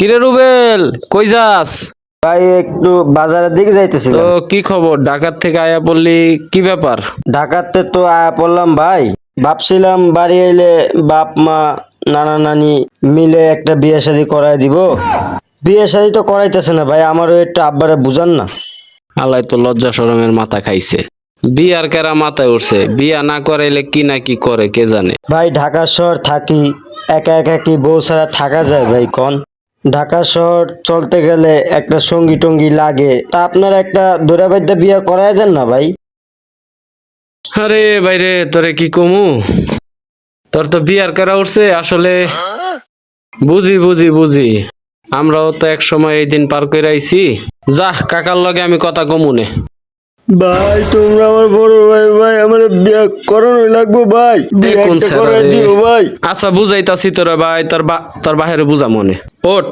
কিরে রুবেল কই যাস? ভাই একটু বাজারের দিকে তো কি খবর? ঢাকার থেকে আয়া পড়লি কি ব্যাপার? ঢাকাতে তো আয়া পড়লাম ভাই। ভাবছিলাম বাড়ি এলে বাপ মা নানা নানি মিলে একটা বিয়ে শাদি করাই দিব। বিয়ে শাদি তো করাইতেছে না ভাই আমারও একটু আব্বারে বুঝান না। আল্লাহ তো লজ্জা শরমের মাথা খাইছে। বিয়ার কেরা মাথায় উঠছে? বিয়া না করাইলে কি না কি করে কে জানে? ভাই ঢাকা শহর থাকি একা একা কি বউ ছাড়া থাকা যায় ভাই কন? ঢাকা শহর চলতে গেলে একটা সঙ্গী টঙ্গি লাগে। তা আপনার একটা দৌড়াবাদ্যা বিয়ে করাই দেন না ভাই? আরে বাইরে তোরে কি কমু? তোর তো বিয়ার কেরা উঠছে আসলে বুঝি বুঝি বুঝি। আমরাও তো এক সময় এই দিন পার করে আইছি। যা কাকার লগে আমি কথা কমুনে ভাই তোমরা আমার বড় ভাই বিয়ে করানো লাগবো ভাই। বিয়ে কোন একটা করাই রে? দিও ভাই। আচ্ছা বুঝাইতাছি তোরা ভাই তোর বা তোর বাহিরে বুঝা মনে। ওঠ।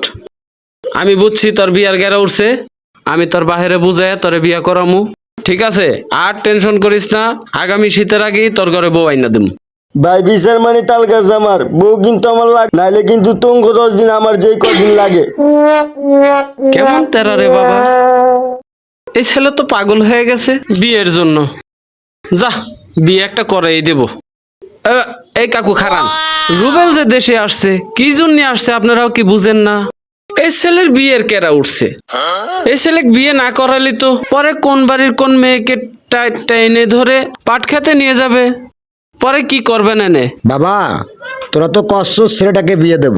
আমি বুঝছি তোর বিয়ার গেরা উঠছে। আমি তোর বাহিরে বুঝাই তোরে বিয়া করামু। ঠিক আছে? আর টেনশন করিস না। আগামী শীতের আগেই তোর ঘরে বউ আইনা দিম। ভাই বিচার মানে তাল গাছ আমার। বউ কিন্তু আমার লাগ নাইলে কিন্তু তঙ্গ দশ দিন আমার যেই কদিন লাগে। কেমন তেরা রে বাবা? এই ছেলে তো পাগল হয়ে গেছে বিয়ের জন্য। যা বিয়ে একটা করাই দেব। এই কাকু খারান, রুবেল যে দেশে আসছে, কি জন্য আসছে আপনারাও কি বুঝেন না? এই ছেলের বিয়ের কেরা উঠছে? এই ছেলে বিয়ে না করালি তো পরে কোন বাড়ির কোন মেয়েকে টাই- টাইনে ধরে পাট খেতে নিয়ে যাবে? পরে কি করবেন এনে? বাবা, তোরা তো কচ্ছস ছেলেটাকে বিয়ে দেব।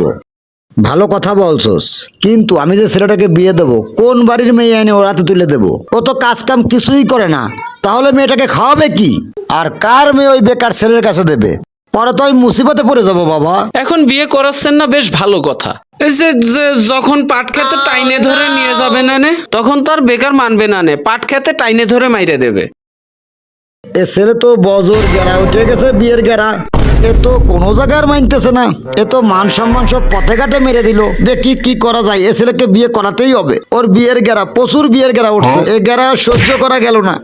ভালো কথা বলছস, কিন্তু আমি যে ছেলেটাকে বিয়ে দেব, কোন বাড়ির মেয়ে এনে ওর হাতে তুলে দেব? ও তো কাজ কাম কিছুই করে না, তাহলে মেয়েটাকে খাওয়াবে কি? আর কার মেয়ে ওই বেকার ছেলের কাছে দেবে? পরে তো আমি মুসিবতে পড়ে যাব বাবা। এখন বিয়ে করাচ্ছেন না বেশ ভালো কথা। এই যে যে যখন পাট খেতে টাইনে ধরে নিয়ে যাবে না নে তখন তো আর বেকার মানবে না নে পাট খেতে টাইনে ধরে মাইরে দেবে। এ ছেলে তো বজর গেরা উঠে গেছে বিয়ের গেরা। এ তো কোনো জায়গার মানতেছে না। এ তো মান সম্মান সব পথে ঘাটে মেরে দিল। দেখি কি করা যায় এ ছেলেকে বিয়ে করাতেই হবে। ওর বিয়ের গেরা প্রচুর বিয়ের গেরা উঠছে। এ গেরা সহ্য করা গেল না।